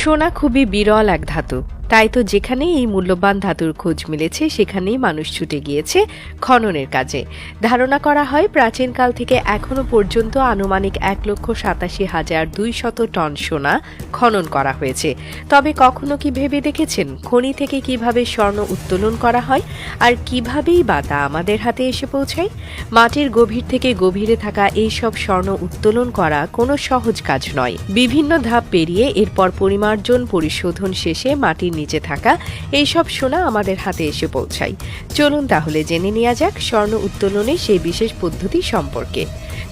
সোনা খুবই বিরল এক ধাতু। তাই তো যেখানে এই মূল্যবান ধাতুর খোঁজ মিলেছে, সেখানেই মানুষ ছুটে গিয়েছে খননের কাজে। ধারণা করা হয় প্রাচীনকাল থেকে এখনও পর্যন্ত আনুমানিক এক লক্ষ সাতাশি হাজার দুই শত টন সোনা খনন করা হয়েছে। তবে কখনো কি ভেবে দেখেছেন খনি থেকে কীভাবে স্বর্ণ উত্তোলন করা হয়? আর কিভাবেই বা তা আমাদের হাতে এসে পৌঁছায়? মাটির গভীর থেকে গভীরে থাকা এই সব স্বর্ণ উত্তোলন করা কোনো সহজ কাজ নয়। বিভিন্ন ধাপ পেরিয়ে এরপর পরিমার্জন, পরিশোধন শেষে মাটির নিচে থাকা এইসব সোনা আমাদের হাতে এসে পৌঁছায়। চলুন তাহলে জেনে নেওয়া যাক স্বর্ণ উত্তোলনের সেই বিশেষ পদ্ধতি সম্পর্কে।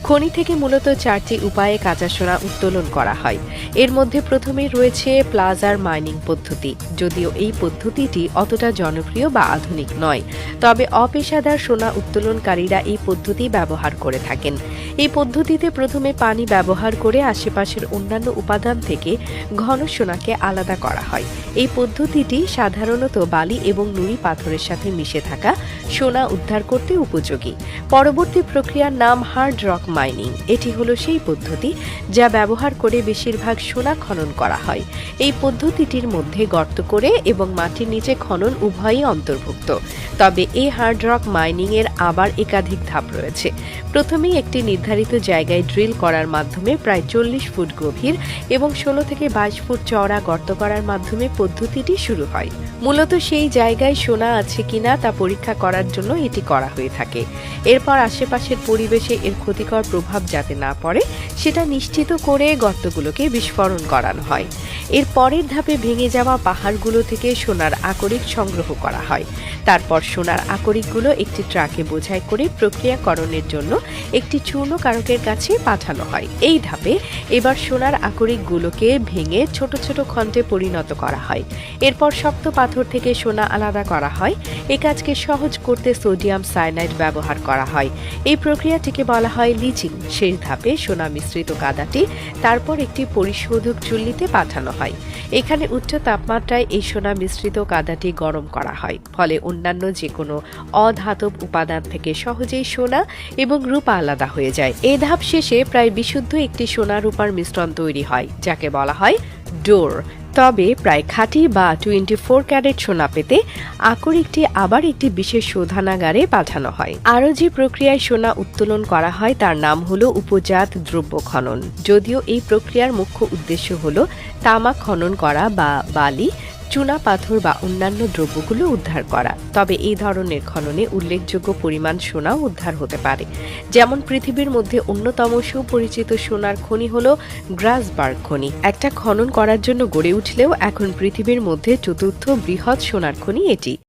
খনি থেকে মূলত চারটি উপায়ে কাঁচা সোনা উত্তোলন করা হয়। এর মধ্যে প্রথমে রয়েছে প্লাজার মাইনিং পদ্ধতি। যদিও এই পদ্ধতিটি অতটা জনপ্রিয় বা আধুনিক নয়, তবে অপেশাদার সোনা উত্তোলনকারীরা এই পদ্ধতি ব্যবহার করে থাকেন। এই পদ্ধতিতে প্রথমে পানি ব্যবহার করে আশেপাশের অন্যান্য উপাদান থেকে ঘন সোনাকে আলাদা করা হয়। এই পদ্ধতিটি সাধারণত বালি এবং নুড়ি পাথরের সাথে মিশে থাকা সোনা উদ্ধার করতে উপযোগী। পরবর্তী প্রক্রিয়ার নাম হার্ড রক মাইনিং। এটি হলো সেই পদ্ধতি যা ব্যবহার করে বেশিরভাগ সোনা খনন করা হয়। এই পদ্ধতিটির মধ্যে গর্ত করে এবং মাটির নিচে খনন উভয়ই অন্তর্ভুক্ত। তবে এই হার্ড রক মাইনিং এর আবার একাধিক ধাপ রয়েছে। প্রথমেই একটি নির্ধারিত জায়গায় ড্রিল করার মাধ্যমে প্রায় চল্লিশ ফুট গভীর এবং ষোলো থেকে বাইশ ফুট চওড়া গর্ত করার মাধ্যমে পদ্ধতিটি শুরু হয়। মূলত সেই জায়গায় সোনা আছে কিনা তা পরীক্ষা করার জন্য এটি করা হয়ে থাকে। এরপর আশেপাশের পরিবেশে এর ক্ষতিকর প্রভাব যাতে না পড়ে সেটা নিশ্চিত করে গর্তগুলোকে বিস্ফোরণ করানো হয়। এর পরের ধাপে ভেঙে যাওয়া পাহাড়গুলো থেকে সোনার আকরিক সংগ্রহ করা হয়। তারপর সোনার আকরিকগুলো একটি ট্রাকে বোঝাই করে প্রক্রিয়াকরণের জন্য একটি চূর্ণকারকের কাছে পাঠানো হয়। এই ধাপে এবার সোনার আকরিকগুলোকে ভেঙে ছোট ছোট খণ্ডে পরিণত করা হয়। এরপর শক্ত পাথর থেকে সোনা আলাদা করা হয়। এই কাজকে সহজ করতে সোডিয়াম সায়ানাইড ব্যবহার করা হয়। এই প্রক্রিয়াটিকে বলা হয় লিচিং। শেষ ধাপে সোনা মিশ্রিত কাদাটি তারপর একটি পরিশোধক চুল্লিতে পাঠানো হয়। এখানে উচ্চ তাপমাত্রায় এই সোনা মিশ্রিত কাদাটি গরম করা হয়। ফলে অন্যান্য যে কোনো অধাতব উপাদান থেকে সহজেই সোনা এবং রূপা আলাদা হয়ে যায়। এ ধাপ শেষে প্রায় বিশুদ্ধ একটি সোনা রূপার মিশ্রণ তৈরি হয়, যাকে বলা হয় ডোর। তবে প্রায় খাঁটি বা টোয়েন্টি ফোর ক্যারেট সোনা পেতে আকরিকটি আবার একটি বিশেষ শোধানাগারে পাঠানো হয়। আরও যে প্রক্রিয়ায় সোনা উত্তোলন করা হয় তার নাম হল উপজাত দ্রব্য খনন। যদিও এই প্রক্রিয়ার মুখ্য উদ্দেশ্য হল তামা খনন করা বা বালি চুনা পাথর বা অন্যান্য দ্রব্যগুলো উদ্ধার করা। তবে এই ধরনের খননে উল্লেখযোগ্য পরিমাণ সোনাও উদ্ধার হতে পারে। যেমন পৃথিবীর মধ্যে অন্যতম সুপরিচিত সোনার খনি হল গ্রাসবার্গ খনি। একটা খনন করার জন্য গড়ে উঠলেও এখন পৃথিবীর মধ্যে চতুর্থ বৃহৎ সোনার খনি এটি।